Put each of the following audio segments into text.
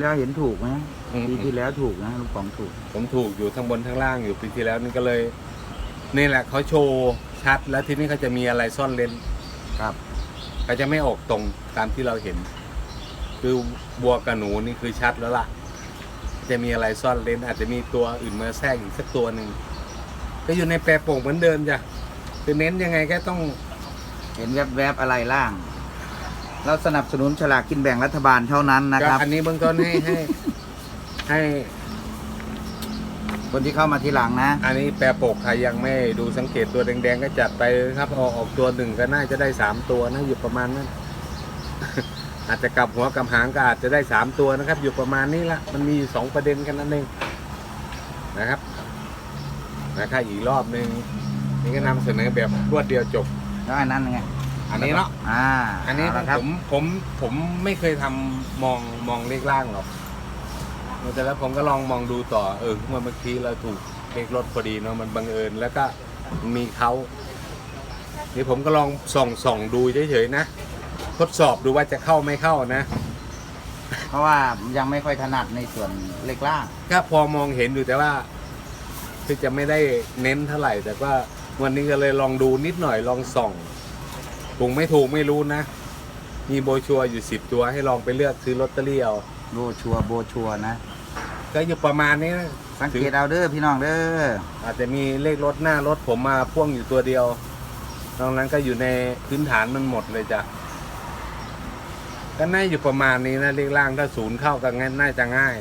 แล้วเห็นถูกไหมอืม ปีที่แล้วถูกนะลุงป๋องถูก ผมถูกอยู่ทั้งบนทั้งล่างอยู่ปีที่แล้วนี่ก็เลย นี่แหละเขาโชว์ชัดแล้วทีนี้เขาจะมีอะไรซ่อนเลนครับ เขาจะไม่ออกตรงตามที่เราเห็น คือบัวกับหนูนี่คือชัดแล้วล่ะ จะมีอะไรซ่อนเลนอาจจะมีตัวอื่นมาแทรกอีกสักตัวหนึ่งก็อยู่ในแปรโป่งเหมือนเดิมจ้ะคือเน้นยังไงก็ต้อง เห็นแวบๆอะไรล่าง เราสนับสนุนฉลากกินแบ่งรัฐบาลเท่านั้นนะครับก็อันนี้เบื้องต้นให้ให้ให้ คนที่เข้ามาทีหลังนะ อันนี้แปรโปกใครยังไม่ดูสังเกตตัวแดงๆก็จัดไปเลยครับเอาออกตัวหนึ่งก็น่าจะได้สามตัวนะอยู่ประมาณนั้น อาจจะกลับหัวกลับหางก็อาจจะได้สามตัวนะครับ อยู่ประมาณนี้ละมันมีอยู่สองประเด็นกันนั่นเองนะครับนะครับอีกรอบหนึ่งนี่ก็นำเสนอแบบรวดเดียวจบแล้วอันนั้นไง อันนี้เนาะอ่าอันนี้เาละครับผมผมผมไม่เคยทำมองมองเลขล่างหรอกแต่แล้วผมก็ลองมองดูต่อเออเมื่อเมื่อกี้เราถูกเลขรถพอดีเนาะมันบังเอิญแล้วก็มีเขานี่ผมก็ลองส่องส่องดูเฉยๆนะทดสอบดูว่าจะเข้าไม่เข้านะ เพราะว่ายังไม่ค่อยถนัดในส่วนเล็กล่างก็พอมองเห็นอยู่แต่ว่าคือจะไม่ได้เน้นเท่าไหร่ แต่ว่าวันนี้ก็เลยลองดูนิดหน่อยลองส่อง ถูกไม่ถูกไม่รู้นะ มีโบรชัวร์อยู่สิบตัวให้ลองไปเลือกซื้อลอตเตอรี่เอาโบชัวร์โบชัวร์นะ ก็อยู่ประมาณนี้นะสังเกตเอาเด้อพี่น้องเด้ออาจจะมีเลขรถหน้ารถผมมาพ่วงอยู่ตัวเดียวนอกนั้นก็อยู่ในพื้นฐานมันหมดเลยจ้ะก็น่าอยู่ประมาณนี้นะเลขล่างถ้าศูนย์เข้ากันง่ายน่าจะง่าย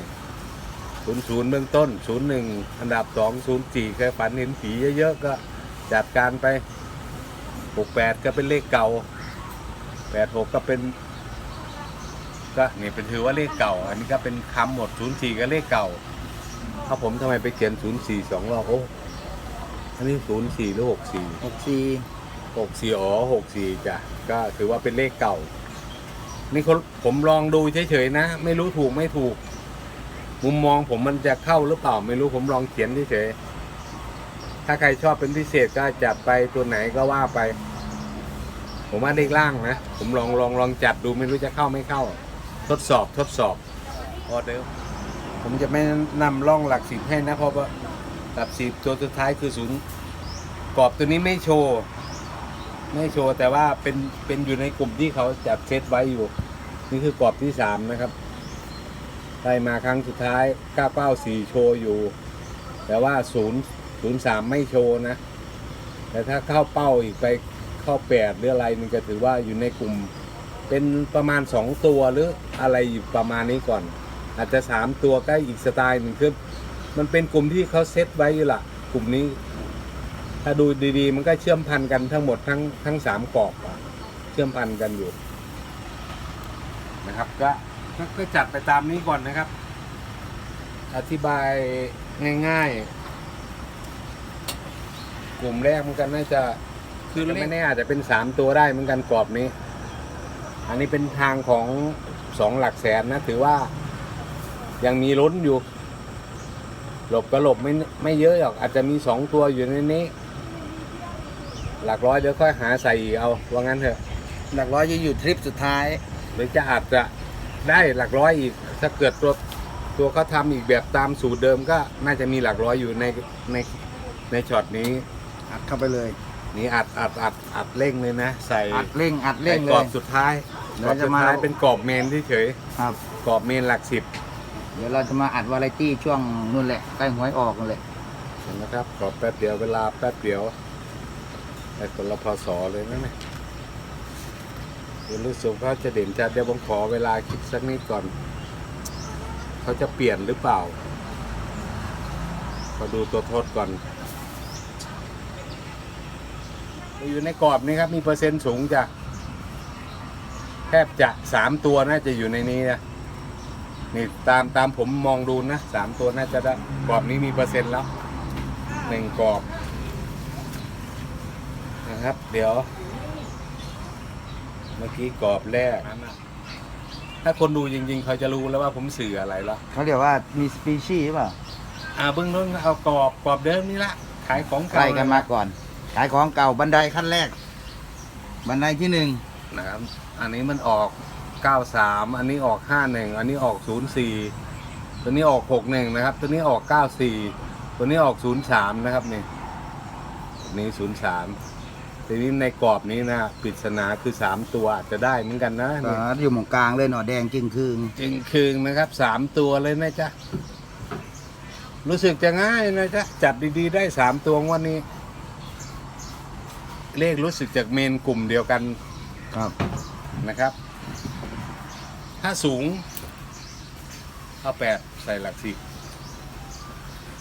ศูนย์ศูนย์เบื้องต้นศูนย์หนึ่งอันดับสองศูนย์สี่เคยฝันเห็นผีเยอะๆก็จัดการไป หกแปดก็เป็นเลขเก่าแปดหกก็เป็นก็นี่เป็นถือว่าเลขเก่า อันนี้ก็เป็นคำหมดศูนย์สี่ก็เลขเก่าถ้าผมทำไมไปเขียนศูนย์สี่สองรอบโอ้อันนี้ศูนย์สี่หรือหกสี่หกสี่หกสี่อ๋อหกสี่จ้ะก็ถือว่าเป็นเลขเก่า นี่คนผมลองดูเฉยๆนะ ไม่รู้ถูกไม่ถูก มุมมองผมมันจะเข้าหรือเปล่า ไม่รู้ผมลองเขียนเฉยๆ ถ้าใครชอบเป็นพิเศษก็จัดไปตัวไหนก็ว่าไป ผมว่าเลขล่างนะ ผมลองลองลองจัดดูไม่รู้จะเข้าไม่เข้า ทดสอบทดสอบออเดอร์ผมจะไม่นำร่องหลักสิบให้นะเพราะว่าหลักสิบตัวสุดท้ายคือศูนย์กรอบตัวนี้ไม่โชว์ไม่โชว์แต่ว่าเป็นเป็นอยู่ในกลุ่มที่เขาจัดเซตไว้อยู่ นี่คือกรอบที่สามนะครับได้มาครั้งสุดท้าย 994 โชว์อยู่ แต่ว่า 0 03ไม่โชว์นะ แต่ถ้าเข้าเป้าอีกไปเข้าแปดหรืออะไรมันก็ถือว่าอยู่ในกลุ่ม เป็นประมาณสองตัวหรืออะไรอยู่ประมาณนี้ก่อน อาจจะสามตัวใกล้อีกสไตล์หนึ่งคือมันเป็นกลุ่มที่เขาเซตไว้อยู่ละกลุ่มนี้ ถ้าดูดีๆ มันก็เชื่อมพันกันทั้งหมดทั้งทั้งสามกรอบเชื่อมพันกันอยู่นะครับก็ก็จัดไปตามนี้ก่อนนะครับ อธิบายง่าย ๆ กลุ่มแรกมันกันน่าจะคือไม่แน่อาจจะเป็นสามตัวได้เหมือนกันกรอบนี้ อันนี้เป็นทางของสองหลักแสนนะ ถือว่ายังมีล้นอยู่ หลบก็หลบไม่ไม่เยอะหรอกอาจจะมีสองตัวอยู่ในนี้ หลักร้อยเดี๋ยวค่อยหาใส่อีกเอาว่างั้นเถอะ หลักร้อยจะอยู่ทริปสุดท้ายหรือจะอาจจะได้หลักร้อยอีก ถ้าเกิดตัวตัวเขาทำอีกแบบตามสูตรเดิมก็น่าจะมีหลักร้อยอยู่ในในในช็อตนี้ อัดเข้าไปเลย นี่อัดอัดอัดอัดเร่งเลยนะ ใส่อัดเร่งอัดเร่งใส่เลกรอย บสุดท้ายเดี๋กยวรอบจะสุดมาท้ายเป็นกรอบเมนที่เฉยครับกรอบเมนหลักสิบเดี๋ยวเราจะมาอัดวาไรตี้ช่วงนู่นแหละใกล้หวยออกนั่นแหละเห็นไหมครับกรอบแป๊บเดียวเวลาแป๊บเดียวไอ้คนละพศเลยนะเนี่ยเดี๋ยวรู้สึกว่าจะเด่นจัดเดี๋ยวผมขอเวลาคิดสักนิดก่อน เขาจะเปลี่ยนหรือเปล่าขอดูตัวทดก่อน อยู่ในกรอบนี้ครับมีเปอร์เซ็นต์สูงจ้ะแทบจะสามตัวน่าจะอยู่ในนี้นะนี่ตามตามผมมองดูนะสามตัวน่าจะได้กรอบนี้มีเปอร์เซ็นต์แล้วหนึ่งกรอบนะครับ เดี๋ยว เมื่อกี้กรอบแรก ถ้าคนดูจริง ๆ เขาจะรู้แล้วว่าผมสื่ออะไรแล้วเขาเรียกว่ามีสปีชีส์หรือเปล่าอ่าเบื้องต้นเอากรอบกรอบเดิมนี่ละขายของใกเก่าล้กันมาก่อน ขายของเก่าบันไดขั้นแรก บันไดที่หนึ่งนะครับ อันนี้มันออกเก้าสามอันนี้ออกห้าหนึ่งอันนี้ออกศูนย์สี่ตัวนี้ออกหกหนึ่งนะครับ ตัวนี้ออกเก้าสี่ตัวนี้ออกศูนย์สามนะครับนี่ตัวนี้ศูนย์สามทีนี้ในกรอบนี้นะปริศนาคือสามตัวอาจจะได้เหมือนกันนะก็นี่ อยู่หมองกลางเลยหน่อแดงจึงคืงจึงคืงนะครับสามตัวเลยนะจ๊ะ รู้สึกจะง่ายนะจ๊ะ จัดดีๆ ได้สามตัวงวันนี้ เลขรู้สึกจากเมนกลุ่มเดียวกันครับนะครับ ถ้าสูงเอาแปดใส่หลักสิบ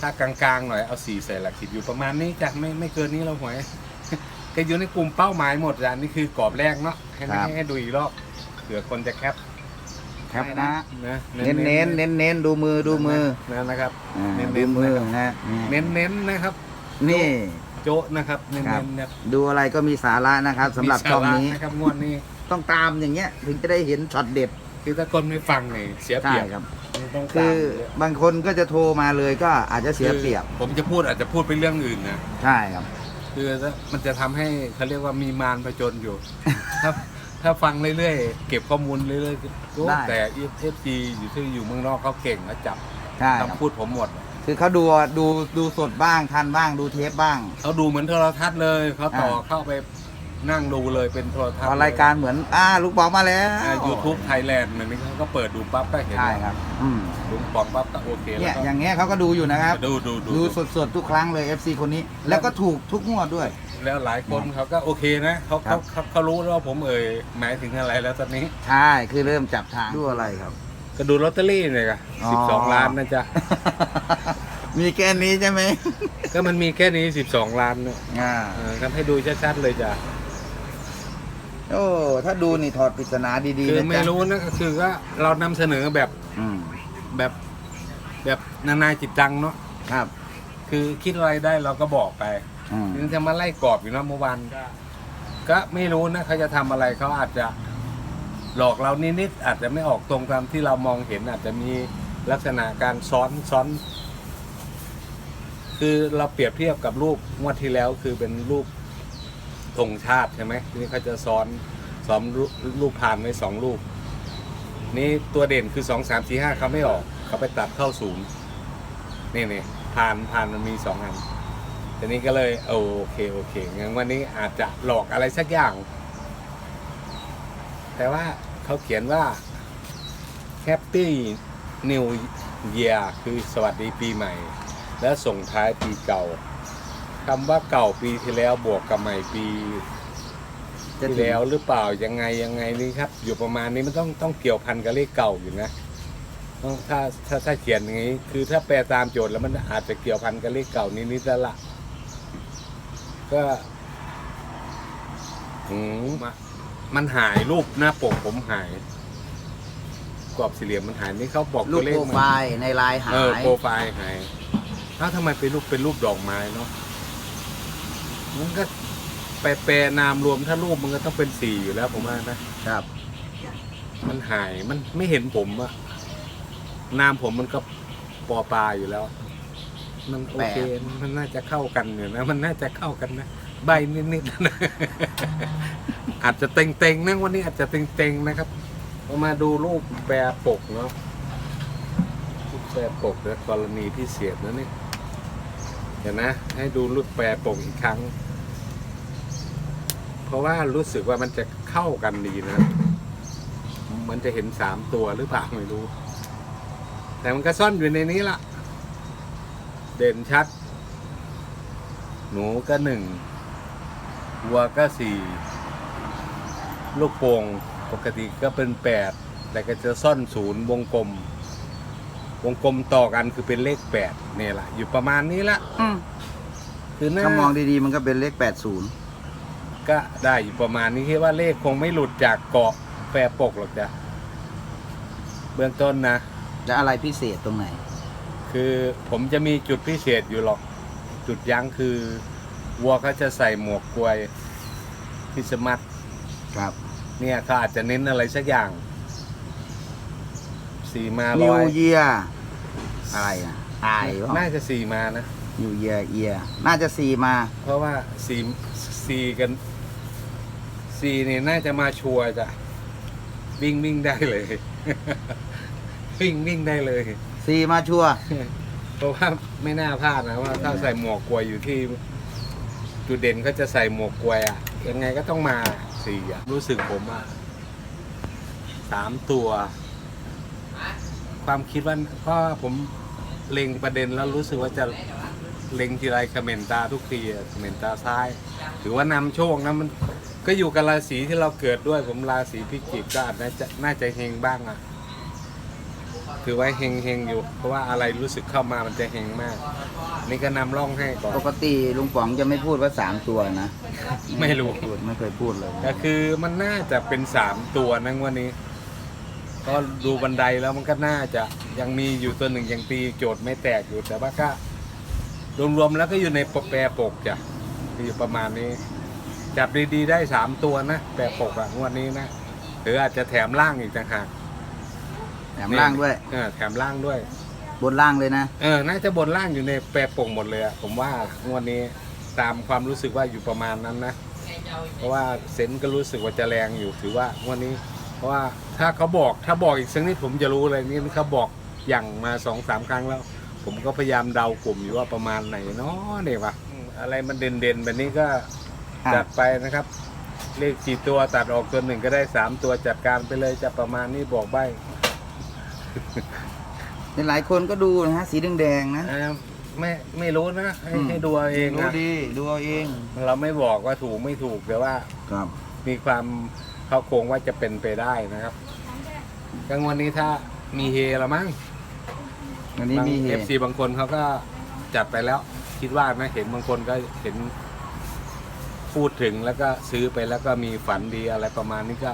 ถ้ากลางๆหน่อยเอาสี่ใส่หลักสิบอยู่ประมาณนี้จ้ะไม่ไม่เกินนี้เราหวยก็อยู่ในกลุ่มเป้าหมายหมดจ้ะนี่คือกรอบแรกเนาะให้ให้ให้ดูอีกรอบเผื่อคนจะแคปแคปนะ นะเน้นเน้นเน้นเน้นๆดูมือดูมือนะนะครับ อ่าเน้นดูๆมือนะครับนะเน้นเน้นๆนะครับ นี่ โจ๊ะนะครับเน้นครับๆนะครับดูอะไรก็มีสาระนะครับสำหรับมีช่องสาระนี้นะครับงวดนี้ต้องตามอย่างเงี้ยถึงจะได้เห็นช็อตเด็ดคือถ้าคนไม่ฟังเนี่ยเสียเปใช่รียบครับต้องตามคือเยอะบางคนก็จะโทรมาเลยก็อาจจะเสียเปรียบคือผมจะพูดอาจจะพูดไปเรื่องอื่นนะ ใช่ครับ คือถ้ามันจะทำให้เขาเรียกว่ามีมารประจนอยู่ ถ้าถ้าฟังเรื่อยๆ เก็บข้อมูลเรื่อยๆโอ้ได้ แต่เอฟซีอยู่ที่อยู่เมืองนอกเขาเก่งแล้วจับใช่ครับคำพูดผมหมด คือเขาดูดูดูสดบ้างทันบ้างดูเทปบ้าง เขาดูเหมือนโทรทัศน์เลยเขาต่ออ่าเข้าไปนั่งดูเลยเป็นโทรทัศพน์อรายการเหมือนอ่าลูกบอกมาแล้วยูทูบไทยแลนด์เหมือนนี้เขาก็เปิดดูปั๊บก็เห็นใช่ครับอืมดูปองปั๊บก็โอเคเนี่แล้ยวก็อย่างเงี้ยเขาก็ดูอยู่นะครับ ดูดูดูดูสดๆทุกครั้งเลย FC คนนี้ แล้วก็ถูกทุกงวดด้วย แล้วหลายคนเขาก็โอเคนะเขาครัเขาบเขาเขารู้แล้วว่าผมเอ่ยหมายถึงอะไรแล้วตอนนี้ใช่คือเริ่มจับทางดูอะไรครับ ก็ดูลอตเตอรี่เนี่ยค่ะอ๋อสิบสองล้านนะจ๊ะ มีแค่นี้ใช่ไหม ก็มันมีแค่นี้สิบสองล้านเนี่ยอ่า เออครับให้ดูชัดๆเลยจ้ะ โอ้ ถ้าดูนี่ถอดปริศนาดีๆคือนะไม่จ๊ะรู้นะก็คือก็เรานำเสนอแบบอืมแบบแบบนานาจิตตังเนาะ ครับ คือคิดอะไรได้เราก็บอกไปอืมยังจะมาไล่กรอบอยู่นะเมื่อวานก็ก็ไม่รู้นะเขาจะทำอะไรเขาอาจจะ หลอกเรานิดๆอาจจะไม่ออกตรงตามที่เรามองเห็นอาจจะมีลักษณะการซ้อนซ้อน คือเราเปรียบเทียบกับรูปงวดที่แล้วคือเป็นรูปธงชาติใช่ไหมทีนี้เขาจะซ้อนซ้อมรูปรูปผ่านไว้สองรูป นี่ตัวเด่นคือสองสามสี่ห้าเขาไม่ออกเขาไปตัดเข้าศูนย์นี่นี่ผ่านผ่านมันมีสองอันทีนี้ก็เลยโอเคโอเคงั้นวันนี้อาจจะหลอกอะไรสักอย่าง แต่ว่า เขาเขียนว่า Happy New Year คือสวัสดีปีใหม่ และส่งท้ายปีเก่าคำว่าเก่าปีที่แล้วบวกกับใหม่ปีที่แล้วหรือเปล่ายังไงยังไงนี่ครับ อยู่ประมาณนี้มันต้องต้องเกี่ยวพันกับเลขเก่าอยู่นะต้องถ้าถ้าถ้าเขียนอย่างนี้ คือถ้าแปลตามโจทย์แล้วมันอาจจะเกี่ยวพันกับเลขเก่านิดๆแล้วล่ะก็อืมมา มันหายรูปหน้าปกผมหาย กรอบสี่เหลี่ยมมันหายนี่เขาบอกลูตักวเลขโปรมันไฟล์ในไลน์หาเออย โปรไฟล์หายถ้าวทำไมเป็นรูปเป็นรูปดอกไม้เนาะมันก็แปลแปลนามรวมถ้ารูปมันก็ต้องเป็นสี่อยู่แล้วผมว่านะครับ มันหายมันไม่เห็นผมอะนามผมมันก็ปอปลาอยู่แล้ว มันโอเคมันน่าจะเข้ากันอยู่นะมันน่าจะเข้ากันนะ ใบนิดๆนะอาจจะเต็งๆนะวันนี้อาจจะเต็งๆนะครับเรามาดูรูปแปรปกเนาะรูปแปรปกนะกรณีพิเศษนะนี่เดี๋ยวนะ ให้ดูรูปแปรปกอีกครั้ง เพราะว่ารู้สึกว่ามันจะเข้ากันดีนะ มันจะเห็นสามตัวหรือเปล่าไม่รู้ แต่มันก็ซ่อนอยู่ในนี้ละเด่นชัด หนูก็หนึ่ง วัวก็สี่ลูกโป่งปกติก็เป็นแปดแต่ก็จะซ่อนศูนย์วงกลม วงกลมต่อกันคือเป็นเลขแปดเนี่ยแหละอยู่ประมาณนี้ละอืมคือหน้าถ้ามองดีๆมันก็เป็นเลขก็ได้อยู่ประมาณนี้คิดว่าเลขคงไม่หลุดจากเกาะแปรปกหรอกจ้ะเบื้องต้นนะ80จะอะไรพิเศษตรงไหน คือผมจะมีจุดพิเศษอยู่หรอก จุดยั้งคือ วัวเขาจะใส่หมวกกลวยคริสต์มาสครับ เนี่ยเขาอาจจะเน้นอะไรสักอย่างสีมานิร้วอยเยียอะไรอะตายเปล่าน่าจะสีมานะ นิวเยียเอียน่าจะสี่มา เพราะว่าสีสีกันสีนี่น่าจะมาชัวร์จ้ะวิ่งวิ่งได้เลย วิ่งวิ่งได้เลยสี่มาชัวร์เพราะว่าไม่น่าพลาดนะว่าถ้าใส่หมวกกลวยอยู่ที่ จุดเด่นเขาจะใส่หมวกกลวยอะยังไงก็ต้องมาสี่อะรู้สึกผมอะสามตัว ความคิดว่าเพราะผมเล็งประเด็นแล้วรู้สึกว่าจะเล็งทีไรเขมนตาทุกทีอะเมนตาซ้าย ถือว่านำโชคนะมันก็อยู่กับราศีที่เราเกิดด้วยผมราศีพิจิกก็อาจจะน่าจะเฮงบ้างอะ ถือว่าเฮงเฮงอยู่ เพราะว่าอะไรรู้สึกเข้ามามันจะเฮงมาก นี่ก็นำร่องให้ก่อน ปกติลุงป๋องจะไม่พูดว่าสามตัวนะไม่รู้ พูดไม่เคยพูดเลยก็คือมันน่าจะเป็นสามตัวนะงวันนี้ ก็ดูบันไดแล้วมันก็น่าจะยังมีอยู่ตัวหนึ่งยังตีโจทย์ไม่แตกอยู่แต่ว่าก็รวมๆแล้วก็อยู่ในแปรปกจ้ะอยู่ประมาณนี้ จับดีๆได้สามตัวนะแปรปกอะงวดนี้นะหรืออาจจะแถมล่างอีกต่างหาก แถมล่างด้วย เออแถมล่างด้วย บนล่างเลยนะ เออ น่าจะบนล่างอยู่ในแปรปกหมดเลยอะผมว่างวดนี้ตามความรู้สึกว่าอยู่ประมาณนั้นนะ เพราะว่าเซนส์ก็รู้สึกว่าจะแรงอยู่ถือว่างวดนี้ เพราะว่าถ้าเขาบอกถ้าบอกอีกสักนิดผมจะรู้เลยนี่เขาบอกอย่างมาสองสามครั้งแล้ว ผมก็พยายามเดากลุ่มอยู่ว่าประมาณไหนเนาะเนี่ยวะอืมอะไรมันเด่นๆแบบนี้ก็ครับจัดไปนะครับ เลขสี่ตัวตัดออกตัวหนึ่งก็ได้สามตัวจัดการไปเลยจะประมาณนี้บอกใบ หลายคนก็ดูนะฮะสีแดงๆนะเอ่อไม่ไม่รู้นะให้อืมให้ดูเอาเองดูอะดีดูเอาเองเราไม่บอกว่าถูกไม่ถูกแต่ว่า ครับ มีความเข้าโครงว่าจะเป็นไปได้นะครับกลางวันนี้ถ้ามีเฮละมั้งวันนี้มีเหเอฟตุซีบางคนเขาก็จัดไปแล้ว คิดว่านะเห็นบางคนก็เห็นพูดถึงแล้วก็ซื้อไปแล้วก็มีฝันดีอะไรประมาณนี้ก็